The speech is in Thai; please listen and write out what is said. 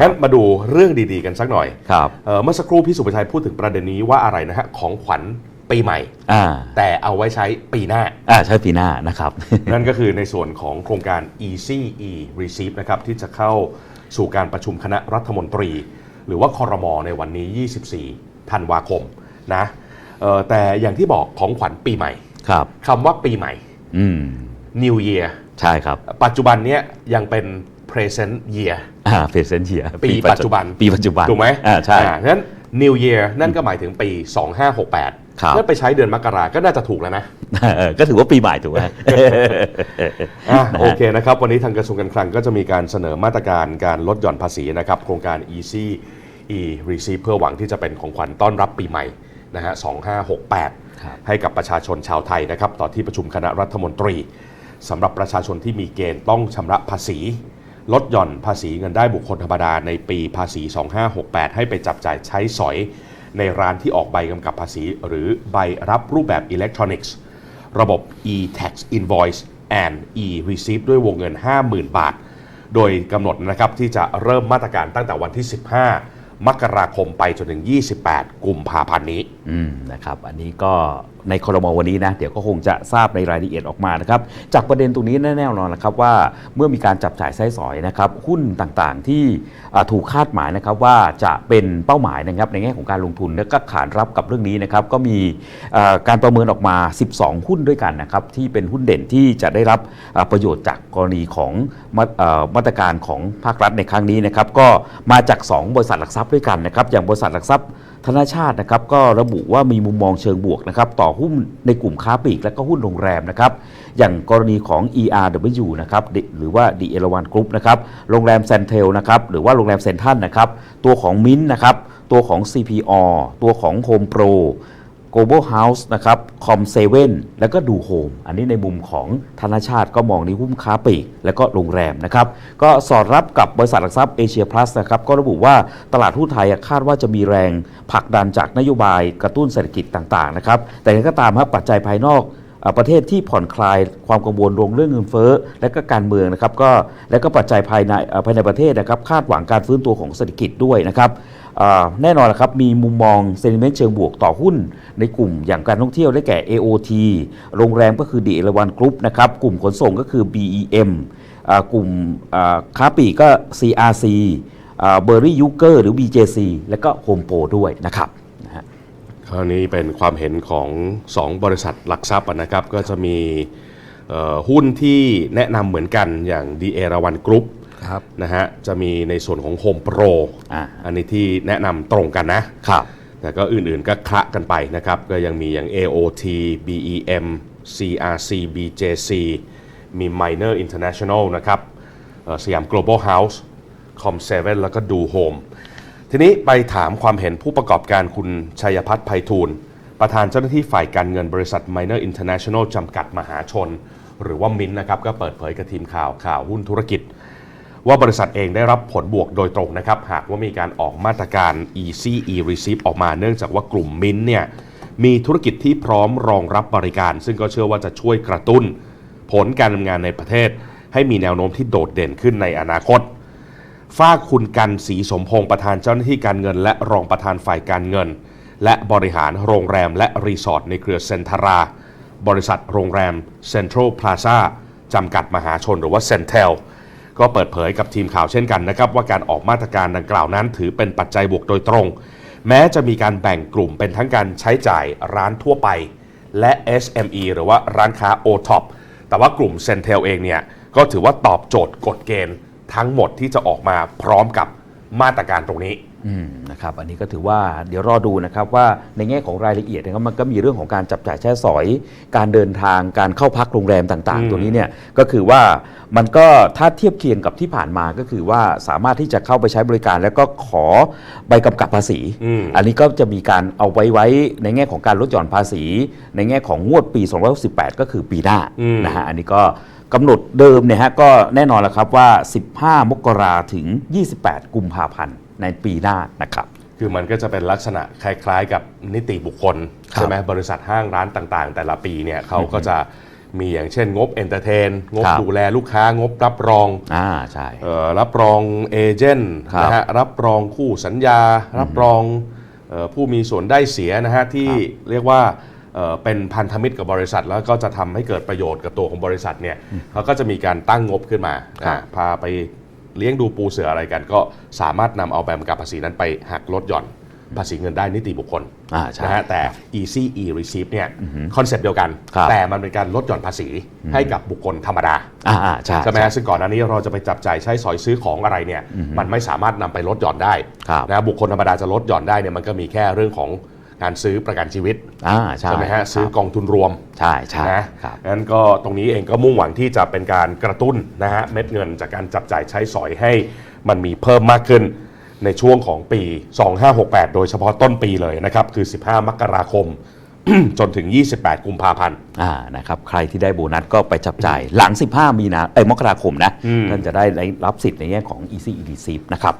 งั้นมาดูเรื่องดีๆกันสักหน่อยครับ เอ่อเมื่อสักครู่พี่สุประชัยพูดถึงประเด็นนี้ว่าอะไรนะฮะของขวัญปีใหม่ อ่า แต่เอาไว้ใช้ปีหน้า อ่า ใช่ปีหน้านะครับ นั่นก็คือในส่วนของโครงการ Easy E Receive นะครับที่จะเข้าสู่การประชุมคณะรัฐมนตรี หรือว่าคอรมอในวันนี้ 24 ธันวาคมนะเอ่อแต่อย่างที่บอกของขวัญปีใหม่ครับ คำว่าปีใหม่ อืม New Year ใช่ครับ ปัจจุบันเนี้ยยังเป็น present year อ่าเฟสเซนเชียปีปัจจุบัน ปีปัจจุบัน ถูกไหมอ่าใช่อ่างั้น New Year นั่นก็หมายถึงปี 2568ครับถ้าไปใช้เดือนมกราก็น่าจะถูกแล้วนะเออก็ถือว่าปีใหม่ถูกไหมอะโอเคนะครับ วันนี้ทางกระทรวงการคลังก็จะมีการเสนอมาตรการการลดหย่อนภาษีนะครับ โครงการ Easy E Receive เพื่อหวังที่จะเป็นของขวัญต้อนรับปีใหม่นะฮะ2568ครับให้กับประชาชนชาวไทยนะครับ ต่อที่ประชุมคณะรัฐมนตรีสำหรับประชาชนที่มีเกณฑ์ต้องชำระภาษี ลดหย่อนภาษีเงินได้บุคคลธรรมดาในปีภาษี 2568 ให้ไปจับจ่ายใช้สอย ในร้านที่ออกใบกำกับภาษี หรือใบรับรูปแบบอิเล็กทรอนิกส์ ระบบ e-tax invoice and e-receipt ด้วยวงเงิน 50,000 บาท โดยกำหนดนะครับที่จะเริ่มมาตรการตั้งแต่วันที่ 15 มกราคมไปจนถึง 28 กุมภาพันธ์นี้นะครับ อันนี้ก็ในคอรมวันนี้นะเดี๋ยวก็คงจะทราบในรายละเอียดออกมานะครับจากประเด็นตรงนี้แน่นอนนะครับว่าเมื่อมีการจับจ่ายไส้สอยนะครับหุ้นต่างๆที่ถูกคาดหมายนะครับว่าจะเป็นเป้าหมายนะครับในแง่ของการลงทุนและก็ขานรับกับเรื่องนี้นะครับก็มีการประเมินออกมา 12 หุ้นด้วยกันนะครับที่เป็นหุ้นเด่นที่จะได้รับประโยชน์จากกรณีของมามาตรการของภาครัฐในครั้งนี้นะครับก็มาจาก 2 บริษัทหลักทรัพย์ด้วยกันนะครับอย่างบริษัทหลักทรัพย์ธนาชาตินะครับก็ระบุว่ามีมุมมองเชิงบวกนะครับต่อหุ้นในกลุ่มค้าปลีกและก็หุ้นโรงแรมนะครับอย่างกรณีของ ERW นะครับหรือว่า d ีเอราวันกรุ๊ปนะครับโรงแรมเซนเทลนะครับหรือว่าโรงแรมเซนทันนะครับตัวของมิ้นนะครับตัวของ CPO ตัวของ Home Pro Global House นะครับคอมเซเว่นแล้วก็ดูโฮมอันนี้ในมุมของธนาชาติก็มองในหุ้นค้าปลีกและก็โรงแรมนะครับก็สอดรับกับบริษัทหลักทรัพย์เอเชียพลัสนะครับก็ระบุว่าตลาดหุ้นไทยคาดว่าจะมีแรงผลักดันจากนโยบายกระตุ้นเศรษฐกิจต่างๆนะครับแต่ยังก็ตามครับปัจจัยภายนอกประเทศที่ผ่อนคลายความกังวลรวมเรื่องเงินเฟ้อ และก็การเมืองนะครับก็และก็ปัจจัยภายในภายในประเทศนะครับคาดหวังการฟื้นตัวของเศรษฐกิจด้วยนะครับ แน่นอนนะครับมีมุมมองเซนิเมนต์เชิงบวกต่อหุ้น ในกลุ่มอย่างการท่องเที่ยวได้แก่ AOT โรงแรมก็คือดีเอราวันกรุ๊ปนะครับกลุ่มขนส่งก็คือ BEM อกลุ่มค้าปลีกก็ CRC เบอร์รี่ยูเกอร์หรือ BJC และก็โฮมโปรด้วยนะครับคราวนี้เป็นความเห็นของ 2 บริษัทหลักทรัพย์นะครับก็จะมีหุ้นที่แนะนำเหมือนกันอย่าง d ีเอราวันกรุ๊ป ครับนะฮะจะมีในส่วนของ Home Pro อ่า อันนี้ที่แนะนำตรงกันนะครับ แต่ก็อื่นๆก็คละกันไปนะครับ ก็ยังมีอย่าง AOT BEM CRC BJC มี Minor International นะครับเอ่อสยาม Global House Com7 แล้วก็ดูโฮมทีนี้ไปถามความเห็นผู้ประกอบการคุณชัยพัฒน์ไพฑูรย์ประธานเจ้าหน้าที่ฝ่ายการเงินบริษัท Minor International จำกัดมหาชน หรือว่ามินนะครับ ก็เปิดเผยกับทีมข่าวข่าวหุ้นธุรกิจ ว่าบริษัทเองได้รับผลบวกโดยตรงนะครับ หากว่ามีการออกมาตรการ Easy E Receive ออกมาเนื่องจากว่ากลุ่มมินเนี่ยมีธุรกิจที่พร้อมรองรับบริการ ซึ่งก็เชื่อว่าจะช่วยกระตุ้น ผลการดำเนินงานในประเทศ ให้มีแนวโน้มที่โดดเด่นขึ้นในอนาคตฝ้าคุณกันศรีสมพงศ์ประธานเจ้าหน้าที่การเงิน และรองประธานฝ่ายการเงิน และบริหารโรงแรมและรีสอร์ทในเครือเซนทารา บริษัทโรงแรมเซ็นทรัลพลาซาจำกัดมหาชนหรือว่าเซนเทล ก็เปิดเผยกับทีมข่าวเช่นกันนะครับว่าการออกมาตรการดังกล่าวนั้น ถือเป็นปัจจัยบวกโดยตรง แม้จะมีการแบ่งกลุ่มเป็นทั้งการใช้จ่ายร้านทั่วไป และ SME หรือว่าร้านค้า O-Top แต่ว่ากลุ่มเซนเทลเองเนี่ยก็ถือว่าตอบโจทย์กฎเกณฑ์ทั้งหมดที่จะออกมาพร้อมกับมาตรการตรงนี้ นะครับอันนี้ก็ถือว่าเดี๋ยวรอดูนะครับว่าในแง่ของรายละเอียดนะครับมันก็มีเรื่องของการจับจ่ายใช้สอย การเดินทางการเข้าพักโรงแรมต่างอืมๆตัวนี้เนี่ยก็คือว่ามันก็ถ้าเทียบเคียงกับที่ผ่านมาก็คือว่าสามารถที่จะเข้าไปใช้บริการ แล้วก็ขอใบกำกับภาษีอืมอันนี้ก็จะมีการเอาไว้ไว้ในแง่ของการลดหย่อนภาษี ในแง่ของงวดปี2568ก็คือปีหน้าอืมนะฮะอันนี้ก็กำหนดเดิมเนี่ยฮะก็แน่นอนแล้วครับว่า 15 มกราถึง 28 กุมภาพันธ์ ในปีหน้านะครับคือมันก็จะเป็นลักษณะคล้าย ๆ กับนิติบุคคลครับใช่ไหมบริษัทห้างร้านต่างๆ แต่ละปีเนี่ยเขาก็จะมีอย่างเช่นงบเอนเตอร์เทนงบครับดูแลลูกค้างบรับรองอ่าใช่เอ่อรับรองเอเจนต์ครับนะฮะรับรองคู่สัญญา รับรองเอ่อผู้มีส่วนได้เสียนะฮะที่เรียกว่าเอ่อเป็นพันธมิตรกับบริษัท แล้วก็จะทำให้เกิดประโยชน์กับตัวของบริษัทเนี่ยเขาก็จะมีการตั้งงบขึ้นมาครับอะพาไป เลี้ยงดูปูเสืออะไรกัน ก็สามารถนำเอาแบบกับภาษีนั้นไปหักลดหย่อนภาษีเงินได้นิติบุคคลอ่าใช่นะฮะแต่ easy e receipt เนี่ยคอนเซปต์เดียวกัน ครับ แต่มันเป็นการลดหย่อนภาษีให้กับบุคคลธรรมดา อ่าอ่าใช่ ใช่ไหมฮะซึ่งก่อนหน้านี้เราจะไปจับจ่ายใช้สอยซื้อของอะไรเนี่ยมันไม่สามารถนำไปลดหย่อนได้ครับนะบุคคลธรรมดาจะลดหย่อนได้เนี่ยมันก็มีแค่เรื่องของ การซื้อประกันชีวิตอ่าใช่ใช่ไหมฮะซื้อกองทุนรวมใช่ใช่นะครับงั้นก็ตรงนี้เองก็มุ่งหวังที่จะเป็นการกระตุ้นนะฮะเม็ดเงินจากการจับจ่ายใช้สอยให้มันมีเพิ่มมากขึ้นในช่วงของปี 2568 โดยเฉพาะต้นปีเลยนะครับ คือ 15 มกราคม จนถึง 28 กุมภาพันธ์อ่านะครับใครที่ได้โบนัสก็ไปจับจ่ายหลัง 15 มีนาเอ้ยมกราคมนะอืมท่านจะได้รับสิทธิ์ในแง่ของ Easy e r e c e i v e นะครับ